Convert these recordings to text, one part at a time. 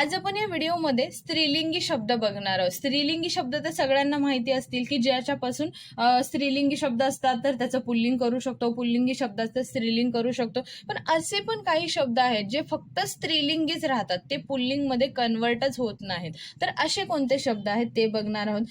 आज आपण या व्हिडिओमध्ये स्त्रीलिंगी शब्द बघणार आहोत. स्त्रीलिंगी शब्द तर सगळ्यांना माहिती असतील की ज्याच्यापासून स्त्रीलिंगी शब्द असतात तर त्याचं पुल्लिंग करू शकतो पुल्लिंगी शब्द असतात स्त्रीलिंग करू शकतो. पण असे पण काही शब्द आहेत जे फक्त स्त्रीलिंगीच राहतात. ते पुल्लिंगमध्ये कन्वर्टच होत नाहीत. तर असे कोणते शब्द आहेत ते बघणार आहोत.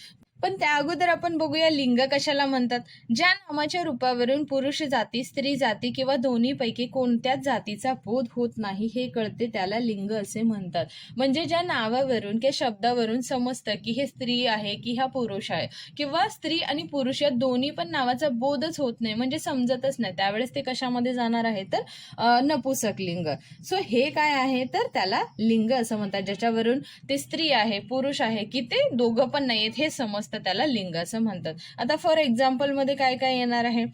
पण त्या अगोदर आपण बघूया लिंग कशाला म्हणतात. ज्या नामाच्या रूपावरून पुरुष जाती स्त्री जाती किंवा दोन्हीपैकी कोणत्याच जातीचा बोध होत नाही हे कळते त्याला लिंग असे म्हणतात. म्हणजे ज्या नावावरून किंवा शब्दावरून समजतं की हे स्त्री आहे की हा पुरुष आहे किंवा स्त्री आणि पुरुष या दोन्ही पण नावाचा बोधच होत नाही म्हणजे समजतच नाही. त्यावेळेस ते कशामध्ये जाणार आहे तर नपुसक लिंग. सो हे काय आहे तर त्याला लिंग असं म्हणतात. ज्याच्यावरून ते स्त्री आहे पुरुष आहे की ते दोघं पण नाही आहेत हे असतं त्याला लिंग असं म्हणतात. आता फॉर एक्झाम्पलमध्ये काय काय येणार आहे?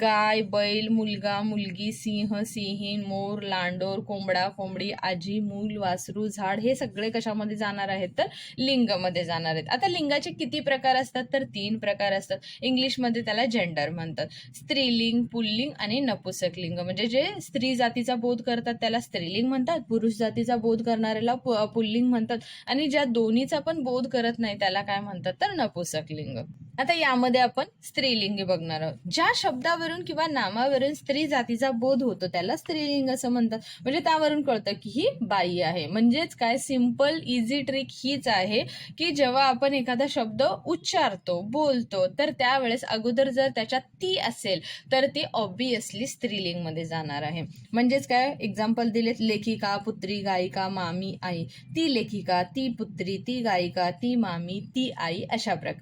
गाय बैल मुलगा मुलगी सिंह सिंहीण मोर लांडोर कोंबडा कोंबडी आजी मूल वासरू झाड हे सगळे कशामध्ये जाणार आहेत? तर लिंगमध्ये जाणार आहेत. आता लिंगाचे किती प्रकार असतात? तर तीन प्रकार असतात. इंग्लिशमध्ये त्याला जेंडर म्हणतात. स्त्रीलिंग पुल्लिंग आणि नपुसक लिंग. म्हणजे जे स्त्री जातीचा बोध करतात त्याला स्त्रीलिंग म्हणतात. पुरुष जातीचा बोध करणाऱ्याला पु- पुल्लिंग म्हणतात. आणि ज्या दोन्हीचा पण बोध करत नाही त्याला काय म्हणतात? तर नपुसक लिंग. आता यामध्ये आपण स्त्रीलिंगी बघणार आहोत. ज्या शब्दावरून किंवा नामावरून स्त्री जातीचा बोध होतो त्याला स्त्रीलिंग असं म्हणतात. म्हणजे त्यावरून कळतं की ही बाई आहे. म्हणजेच काय? सिंपल इझी ट्रिक हीच आहे की जेव्हा आपण एखादा शब्द उच्चारतो बोलतो तर त्यावेळेस अगोदर जर त्याच्यात ती असेल तर ती ऑब्विसली स्त्रीलिंगमध्ये जाणार आहे. म्हणजेच काय? एक्झाम्पल दिलेत लेखिका पुत्री गायिका मामी आई. ती लेखिका ती पुत्री ती गायिका ती मामी ती आई अशा प्रकारे.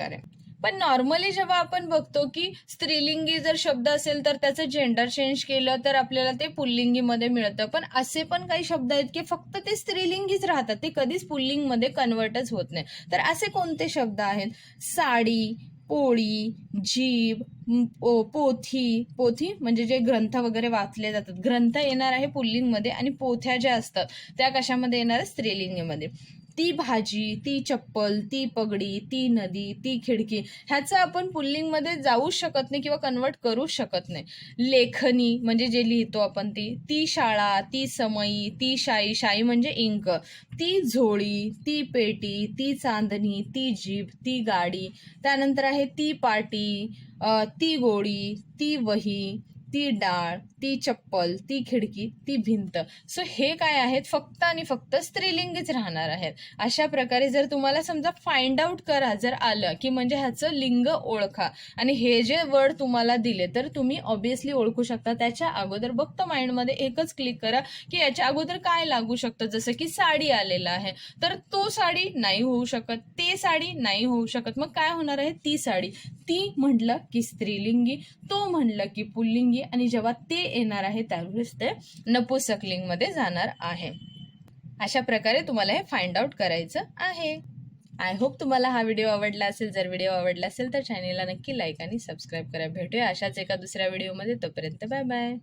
पण नॉर्मली जेव्हा आपण बघतो की स्त्रीलिंगी जर शब्द असेल तर त्याचं जेंडर चेंज केलं तर आपल्याला ते पुल्लिंगीमध्ये मिळतं. पण असे पण काही शब्द आहेत की फक्त ते स्त्रीलिंगीच राहतात. ते कधीच पुल्लिंगमध्ये कन्वर्टच होत नाही. तर असे कोणते शब्द आहेत? साडी पोळी जीभ पोथी. पोथी म्हणजे जे ग्रंथ वगैरे वाचले जातात. ग्रंथ येणार आहे पुल्लिंगमध्ये आणि पोथ्या ज्या असतात त्या कशामध्ये येणार आहे स्त्रीलिंगीमध्ये. ती भाजी ती चप्पल ती पगडी ती नदी ती खिडकी ह्याचं आपण पुल्लिंगमध्ये जाऊच शकत नाही किंवा कन्वर्ट करू शकत नाही. लेखनी म्हणजे जे लिहितो आपण ती ती शाळा ती समई ती शाई शाई म्हणजे इंक. ती झोळी ती पेटी ती चांदणी ती जीभ ती गाडी. त्यानंतर आहे ती पाटी. ती गोळी ती वही ती डाळ ती चप्पल ती खिडकी ती भिंत. सो हे काय आहेत? फक्त आणि फक्त स्त्रीलिंगीच राहणार आहेत. अशा प्रकारे जर तुम्हाला समजा फाइंड आउट करा जर आलं की म्हणजे ह्याचं लिंग ओळखा. आणि हे जे वर्ड तुम्हाला दिले तर तुम्ही ऑब्विसली ओळखू शकता. त्याच्या अगोदर फक्त माइंडमध्ये एकच क्लिक करा की याच्या अगोदर काय लागू शकतं? जसं की साडी आलेलं आहे. तर तो साडी नाही होऊ शकत. ते साडी नाही होऊ शकत. मग काय होणार आहे? ती साडी. ती म्हटलं की स्त्रीलिंगी तो म्हटलं की पुल्लिंगी आणि जेव्हा ते येणार आहे त्यावेळेस ते नपुसकलिंगमध्ये जाणार आहे. अशा प्रकारे तुम्हाला हे फाइंड आउट करायचं आहे. आय होप तुम्हाला हा व्हिडिओ आवडला असेल. जर व्हिडिओ आवडला असेल तर चॅनेलला नक्की लाईक आणि सबस्क्राईब करा. भेटूया अशाच एका दुसऱ्या व्हिडिओमध्ये तोपर्यंत बाय बाय